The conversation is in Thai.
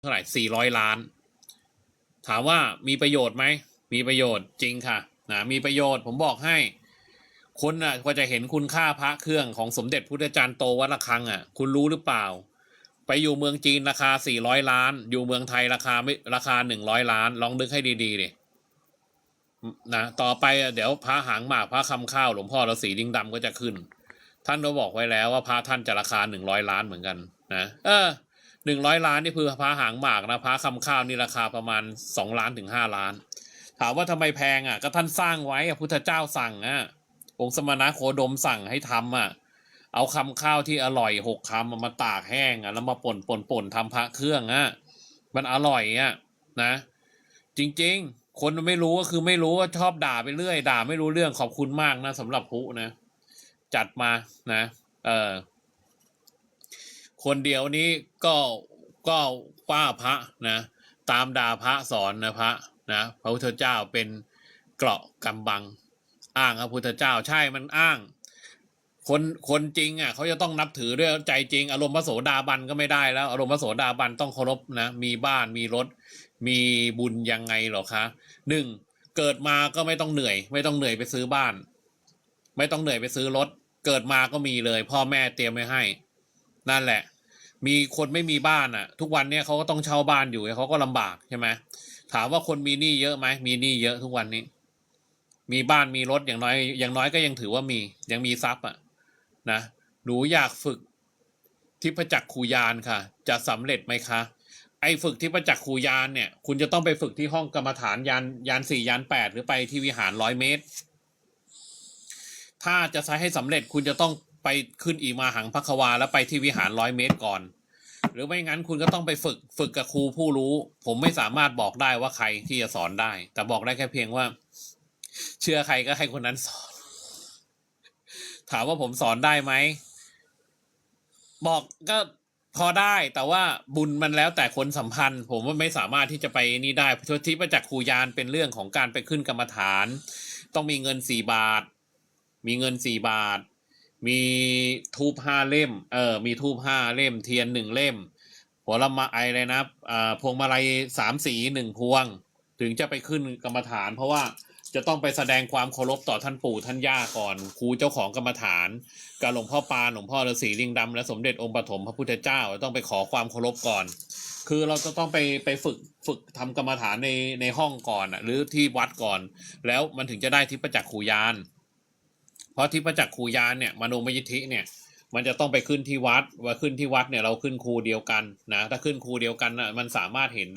เท่าไหร่สี่ร้อยล้าน ถามว่ามีประโยชน์ไหม มีประโยชน์จริงค่ะนะมีประโยชน์ผมบอกให้คุณอะกว่าจะเห็นคุณค่าพระเครื่องของสมเด็จพุทธจารย์โตวัดระฆังอะ คุณรู้หรือเปล่า ไปอยู่เมืองจีนราคาสี่ร้อยล้าน อยู่เมืองไทยราคาไม่ราคาหนึ่งร้อยล้าน ลองนึกให้ดีๆดินะต่อไปเดี๋ยวพระหางหมากพระคำข้าวหลวงพ่อฤาษีลิงดำก็จะขึ้น ท่านก็บอกไว้แล้วว่าพระท่านจะราคาหนึ่งร้อยล้านเหมือนกัน นะ เออ หนึ่งร้อยล้านนี่คือพระหางหมากนะพระคำข้าวนี่ราคาประมาณสองล้านถึงห้าล้าน ถามว่าทำไมแพงอะ ก็ท่านสร้างไว้อะพุทธเจ้าสั่งอะองค์สมณะโคดมสั่งให้ทำอะ เอาคำข้าวที่อร่อยหกคำมาตากแห้งอะแล้วมาป่นป่นป่นทำพระเครื่องอะมันอร่อยอะนะ จริง ๆ คนไม่รู้ก็คือไม่รู้ว่าชอบด่าไปเรื่อย ด่าไม่รู้เรื่องขอบคุณมากนะสำหรับพุนะ จัดมานะ เออ คนเดียวนี้ก็ก็ป้าพระนะตามดาพระสอนนะพระนะพระพุทธเจ้าเป็นเกราะกำบัง อ้างพระพุทธเจ้าใช่มันอ้าง คนคนจริงอะเขาจะต้องนับถือด้วยใจจริง อารมณ์พระโสดาบันก็ไม่ได้แล้ว อารมณ์พระโสดาบันต้องเคารพนะมีบ้านมีรถ มีบุญยังไงหรอคะหนึ่งเกิดมาก็ไม่ต้องเหนื่อย ไม่ต้องเหนื่อยไปซื้อบ้าน ไม่ต้องเหนื่อยไปซื้อรถ เกิดมาก็มีเลย พ่อแม่เตรียมไว้ให้ นั่นแหละ มีคนไม่มีบ้านอะ ทุกวันเนี้ยเขาก็ต้องเช่าบ้านอยู่เขาก็ลำบากใช่ไหมถามว่าคนมีหนี้เยอะไหมมีหนี้เยอะทุกวันนี้ มีบ้านมีรถอย่างน้อย อย่างน้อยก็ยังถือว่ามียังมีทรัพย์อะนะหนูอยากฝึกทิพจักขูยานค่ะ จะสำเร็จไหมคะ ไอ้ฝึกที่ประจักขูยานเนี่ย คุณจะต้องไปฝึกที่ห้องกรรมฐานยานยานสี่ยานแปดหรือไปที่วิหารร้อยเมตร ถ้าจะใช้ให้สำเร็จคุณจะต้อง ไปขึ้นอีมาหังพักวา แล้วไปที่วิหารร้อยเมตรก่อน หรือไม่งั้นคุณก็ต้องไปฝึกฝึกกับครูผู้รู้ ผมไม่สามารถบอกได้ว่าใครที่จะสอนได้ แต่บอกได้แค่เพียงว่า เชื่อใครก็ให้คนนั้นสอน ถามว่าผมสอนได้ไหมบอกก็พอได้แต่ว่าบุญมันแล้วแต่คนสัมพันธ์ ผมว่าไม่สามารถที่จะไปนี่ได้ทศทิประจักษ์ครูยานเป็นเรื่องของการไปขึ้นกรรมฐาน ต้องมีเงินสี่บาท มีเงินสี่บาท มีทูบห้าเล่ม เออ มีทูบห้าเล่ม เทียนหนึ่งเล่ม ผลไม้อะไรนะอ่าพวงมาลัยสามสีหนึ่งพวง ถึงจะไปขึ้นกรรมฐาน เพราะว่าจะต้องไปแสดงความเคารพต่อท่านปู่ท่านย่าก่อนครูเจ้าของกรรมฐานกับหลวงพ่อปานหลวงพ่อฤาษีลิงดำและสมเด็จองค์ปฐมพระพุทธเจ้าต้องไปขอความเคารพก่อน คือเราจะต้องไปไปฝึกฝึกทำกรรมฐานในในห้องก่อนหรือที่วัดก่อน แล้วมันถึงจะได้ทิพจักษ์ขูยาน ราะที่ประจักษ์ครูยานเนี่ยมโนมยิทธิเนี่ยมันจะต้องไปขึ้นที่วัดว่าขึ้นที่วัดเนี่ยเราขึ้นครูเดียวกันนะถ้าขึ้นครูเดียวกันนะมันสามารถเห็นได้